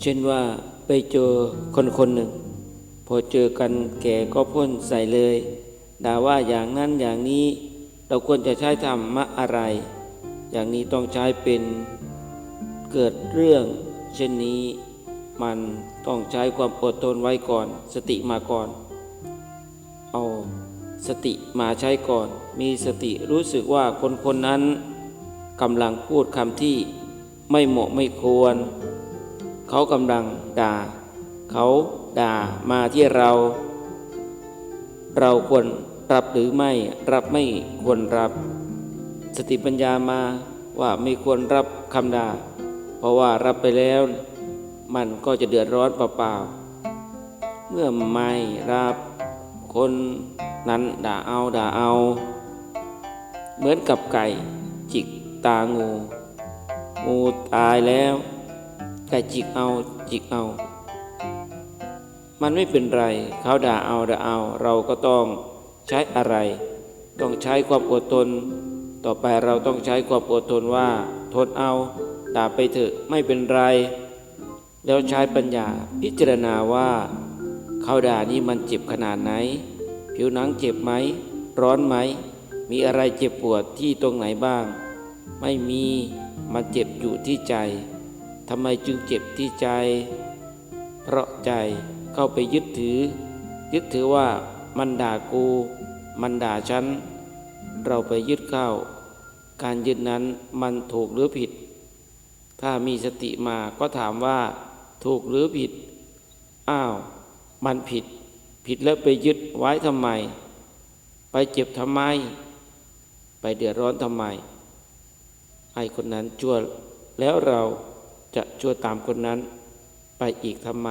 เช่นว่าไปเจอคนคนหนึ่ง พอเจอกันแกก็พ่นใส่เลยด่าว่าอย่างนั้นอย่างนี้เราควรจะใช้ธรรมะอะไร อย่างนี้ต้องใช้เป็นเกิดเรื่องเช่นนี้มันต้องใช้ความอดทนไว้ก่อน สติมาก่อน เอาสติมาใช้ก่อน มีสติรู้สึกว่าคนคนนั้นกำลังพูดคำที่ไม่เหมาะไม่ควร เขากำลังด่า เขาด่ามาที่เรา เราควรรับหรือไม่รับไม่ควรรับ สติปัญญามาว่าไม่ควรรับคำด่า เพราะว่ารับไปแล้ว มันก็จะเดือดร้อนเปล่าๆเมื่อไม่รับคนนั้นด่าเอาด่าเอา เหมือนกับไก่ จิกตางูงูตายแล้ว ไก่จิกเอาจิกเอา มันไม่เป็นไร เขาด่าเอาด่าเอา เราก็ต้องใช้อะไร ต้องใช้ความอดทน ต่อไปเราต้องใช้ความอดทนว่า ทนเอาด่าไปเถอะไม่เป็นไร แล้วใช้ปัญญาพิจารณาว่า เขาด่านี่มันเจ็บขนาดไหน ผิวหนังเจ็บไหม ร้อนไหม มีอะไรเจ็บปวดที่ตรงไหนบ้าง ไม่มีมันเจ็บอยู่ที่ใจ ทำไมจึงเจ็บที่ใจ เพราะใจเข้าไปยึดถือ ยึดถือว่ามันด่ากู มันด่าฉัน เราไปยึดเข้า การยึดนั้นมันถูกหรือผิด ถ้ามีสติมาก็ถามว่า ถูกหรือผิด อ้าว มันผิด ผิดแล้วไปยึดไว้ทำไม ไปเจ็บทำไม ไปเดือดร้อนทำไมไอ้คนนั้นชั่วแล้วเรา จะชั่วตามคนนั้นไปอีกทำไม